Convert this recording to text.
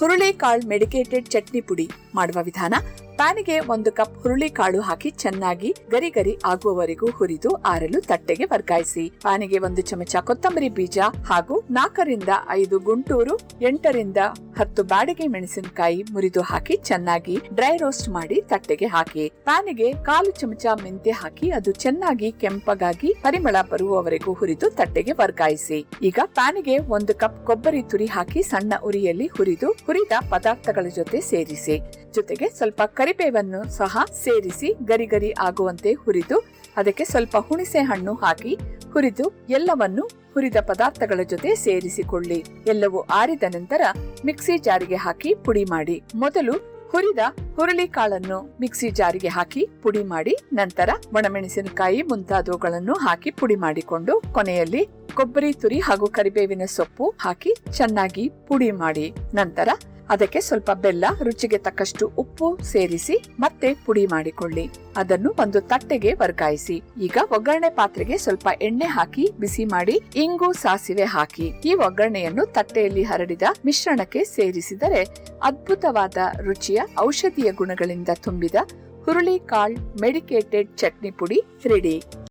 ಹುರುಳಿಕಾಳು ಮೆಡಿಕೇಟೆಡ್ ಚಟ್ನಿ ಪುಡಿ ಮಾಡುವ ವಿಧಾನ ಪ್ಯಾನಿಗೆ ಒಂದು ಕಪ್ ಹುರುಳಿಕಾಳು ಹಾಕಿ ಚೆನ್ನಾಗಿ ಗರಿ ಗರಿ ಆಗುವವರೆಗೂ ಹುರಿದು ಆರಲು ತಟ್ಟೆಗೆ ವರ್ಗಾಯಿಸಿ. ಪ್ಯಾನಿಗೆ ಒಂದು ಚಮಚ ಕೊತ್ತಂಬರಿ ಬೀಜ ಹಾಗೂ ನಾಲ್ಕರಿಂದ ಐದು ಗುಂಟೂರು, ಎಂಟರಿಂದ ಹತ್ತು ಬಾಡಿಗೆ ಮೆಣಸಿನಕಾಯಿ ಮುರಿದು ಹಾಕಿ ಚೆನ್ನಾಗಿ ಡ್ರೈ ರೋಸ್ಟ್ ಮಾಡಿ ತಟ್ಟೆಗೆ ಹಾಕಿ. ಪ್ಯಾನಿಗೆ ಕಾಲು ಚಮಚ ಮೆಂತೆ ಹಾಕಿ ಅದು ಚೆನ್ನಾಗಿ ಕೆಂಪಗಾಗಿ ಪರಿಮಳ ಬರುವವರೆಗೂ ಹುರಿದು ತಟ್ಟೆಗೆ ವರ್ಗಾಯಿಸಿ. ಈಗ ಪ್ಯಾನಿಗೆ ಒಂದು ಕಪ್ ಕೊಬ್ಬರಿ ತುರಿ ಹಾಕಿ ಸಣ್ಣ ಉರಿಯಲ್ಲಿ ಹುರಿದು ಹುರಿದ ಪದಾರ್ಥಗಳ ಜೊತೆ ಸೇರಿಸಿ. ಜೊತೆಗೆ ಸ್ವಲ್ಪ ಕರಿಬೇವನ್ನು ಸಹ ಸೇರಿಸಿ ಗರಿ ಗರಿ ಆಗುವಂತೆ ಹುರಿದು, ಅದಕ್ಕೆ ಸ್ವಲ್ಪ ಹುಣಸೆ ಹಣ್ಣು ಹಾಕಿ ಹುರಿದು ಎಲ್ಲವನ್ನು ಹುರಿದ ಪದಾರ್ಥಗಳ ಜೊತೆ ಸೇರಿಸಿಕೊಳ್ಳಿ. ಎಲ್ಲವೂ ಆರಿದ ನಂತರ ಮಿಕ್ಸಿ ಜಾರಿಗೆ ಹಾಕಿ ಪುಡಿ ಮಾಡಿ. ಮೊದಲು ಹುರಿದ ಹುರುಳಿಕಾಳನ್ನು ಮಿಕ್ಸಿ ಜಾರಿಗೆ ಹಾಕಿ ಪುಡಿ ಮಾಡಿ, ನಂತರ ಒಣಮೆಣಸಿನಕಾಯಿ ಮುಂತಾದವುಗಳನ್ನು ಹಾಕಿ ಪುಡಿ ಮಾಡಿಕೊಂಡು ಕೊನೆಯಲ್ಲಿ ಕೊಬ್ಬರಿ ತುರಿ ಹಾಗೂ ಕರಿಬೇವಿನ ಸೊಪ್ಪು ಹಾಕಿ ಚೆನ್ನಾಗಿ ಪುಡಿ ಮಾಡಿ. ನಂತರ ಅದಕ್ಕೆ ಸ್ವಲ್ಪ ಬೆಲ್ಲ, ರುಚಿಗೆ ತಕ್ಕಷ್ಟು ಉಪ್ಪು ಸೇರಿಸಿ ಮತ್ತೆ ಪುಡಿ ಮಾಡಿಕೊಳ್ಳಿ. ಅದನ್ನು ಒಂದು ತಟ್ಟೆಗೆ ವರ್ಗಾಯಿಸಿ. ಈಗ ಒಗ್ಗರಣೆ ಪಾತ್ರೆಗೆ ಸ್ವಲ್ಪ ಎಣ್ಣೆ ಹಾಕಿ, ಬಿಸಿ ಮಾಡಿ, ಇಂಗು ಸಾಸಿವೆ ಹಾಕಿ. ಈ ಒಗ್ಗರಣೆಯನ್ನು ತಟ್ಟೆಯಲ್ಲಿ ಹರಡಿದ ಮಿಶ್ರಣಕ್ಕೆ ಸೇರಿಸಿದರೆ ಅದ್ಭುತವಾದ ರುಚಿಯ ಔಷಧೀಯ ಗುಣಗಳಿಂದ ತುಂಬಿದ ಹುರುಳಿ ಕಾಳ್ ಮೆಡಿಕೇಟೆಡ್ ಚಟ್ನಿ ಪುಡಿ ರೆಡಿ.